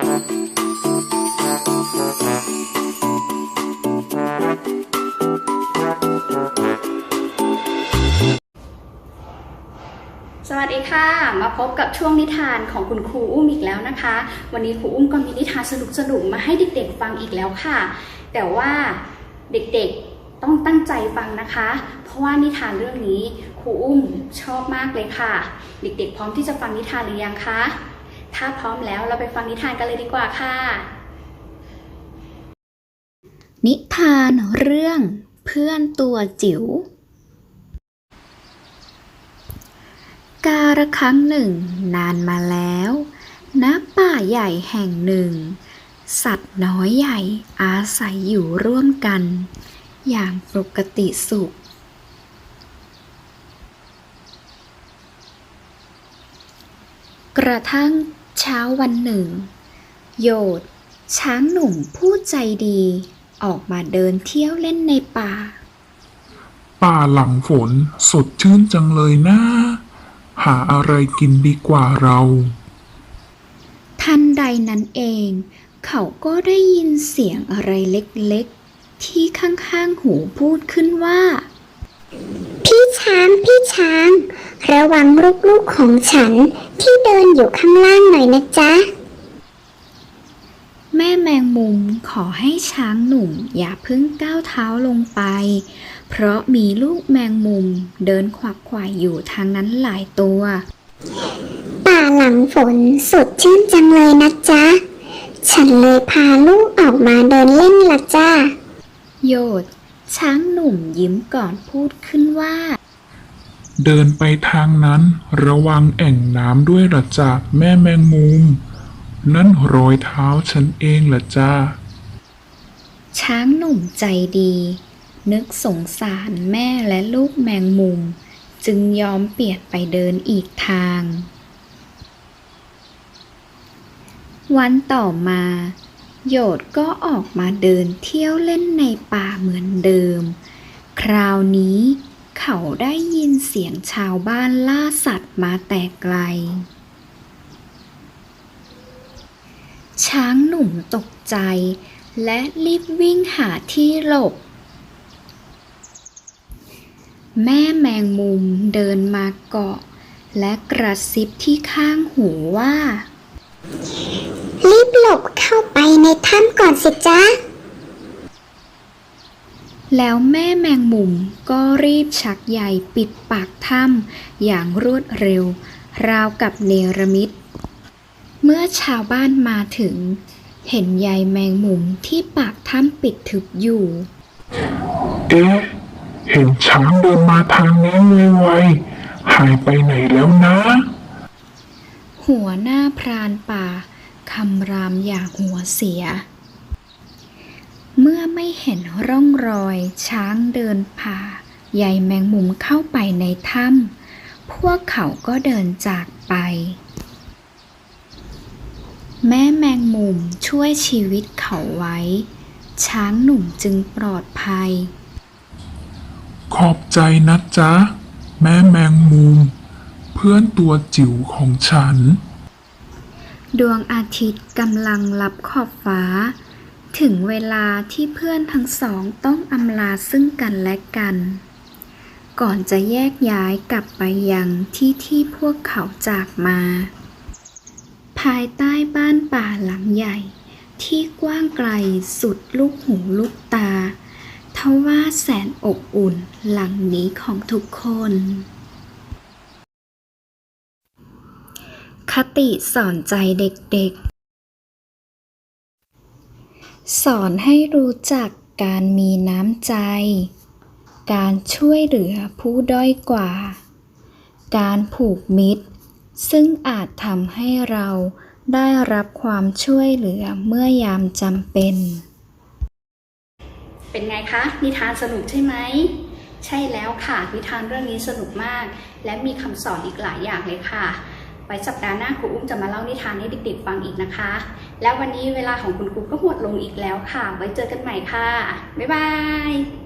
สวัสดีค่ะ มาพบกับช่วงนิทานของคุณครูอุ้มอีกแล้วนะคะ วันนี้ครูอุ้มก็มีนิทานสนุกๆมาให้เด็กๆฟังอีกแล้วค่ะ แต่ว่าเด็กๆต้องตั้งใจฟังนะคะ เพราะว่านิทานเรื่องนี้ครูอุ้มชอบมากเลยค่ะ เด็กๆพร้อมที่จะฟังนิทานหรือยังคะ ถ้าพร้อมแล้วเราไปฟังนิทานกันเลยดีกว่าค่ะ นิทานเรื่องเพื่อนตัวจิ๋ว กาละครั้งหนึ่ง นานมาแล้วณป่าใหญ่แห่งหนึ่ง สัตว์น้อยใหญ่อาศัยอยู่ร่วมกัน อย่างปกติสุข กระทั่ง เช้าวันหนึ่ง โยดช้างหนุ่มผู้ใจดีออกมาเดินเที่ยวเล่นในป่า ป่าหลังฝนสดชื่นจังเลยนะ หาอะไรกินดีกว่าเรา ทันใดนั้นเอง เขาก็ได้ยินเสียงอะไรเล็กๆ ที่ข้างๆหูพูดขึ้นว่า พี่ช้างพี่ช้าง ระวังลูกๆของฉัน ที่เดินอยู่ข้างล่างหน่อยนะจ๊ะ แม่แมงมุมขอให้ช้างหนุ่มอย่าเพิ่งก้าวเท้าลงไป เพราะมีลูกแมงมุมเดินขวักไขว่อยู่ทางนั้นหลายตัว ป่าหลังฝนสดชื่นจังเลยนะจ๊ะ ฉันเลยพาลูกออกมาเดินเล่นละจ้าโยดช้างหนุ่มยิ้มก่อนพูดขึ้นว่า เดินไปทางนั้นระวังแอ่งน้ำด้วยละจ้าแม่แมงมุม นั่นรอยเท้าฉันเองละจ้าช้างหนุ่มใจดี นึกสงสารแม่และลูกแมงมุม จึงยอมเปลี่ยนไปเดินอีกทาง วันต่อมา โยดก็ออกมาเดินเที่ยวเล่นในป่าเหมือนเดิม คราวนี้ เขาได้ยินเสียงชาวบ้านล่าสัตว์มาแต่ไกล ช้างหนุ่มตกใจ และรีบวิ่งหาที่หลบ แม่แมงมุมเดินมาเกาะ และกระซิบที่ข้างหูว่า รีบหลบเข้าไปในถ้ำก่อนสิจ๊ะ แล้วแม่แมงมุมก็รีบชักใยปิดปากถ้ำอย่างรวดเร็ว ราวกับเนรมิต เมื่อชาวบ้านมาถึง เห็นใยแมงมุมที่ปากถ้ำปิดทึบอยู่ เอ๊ะ เห็นช้างเดินมาทางนี้ไวๆหายไปไหนแล้วนะ หัวหน้าพรานป่าคำรามอย่างหัวเสีย เมื่อไม่เห็นร่องรอย ช้างเดินผ่าใยแมงมุมเข้าไปในถ้ำพวกเขาก็เดินจากไป แม่แมงมุมช่วยชีวิตเขาไว้ ช้างหนุ่มจึงปลอดภัย ขอบใจนะจ๊ะ แม่แมงมุม เพื่อนตัวจิ๋วของฉัน ดวงอาทิตย์กำลังลับขอบฟ้า ถึงเวลาที่เพื่อนทั้งสองต้องอำลาซึ่งกันและกัน ก่อนจะแยกย้ายกลับไปยังที่ที่พวกเขาจากมา ภายใต้บ้านป่าหลังใหญ่ ที่กว้างไกลสุดลูกหูลูกตา ทว่าแสนอบอุ่นหลังนี้ของทุกคน คติสอนใจเด็กๆ สอนให้รู้จักการมีน้ำใจ การช่วยเหลือผู้ด้อยกว่า การผูกมิตร ซึ่งอาจทำให้เราได้รับความช่วยเหลือเมื่อยามจำเป็น เป็นไงคะ นิทานสนุกใช่ไหม ใช่แล้วค่ะ นิทานเรื่องนี้สนุกมาก และมีคำสอนอีกหลายอย่างเลยค่ะ ไว้สัปดาห์หน้าครูอุ้มจะมาเล่านิทานให้เด็กๆฟังอีกนะคะ แล้ววันนี้เวลาของคุณครูก็หมดลงอีกแล้วค่ะ ไว้เจอกันใหม่ค่ะ บ๊ายบาย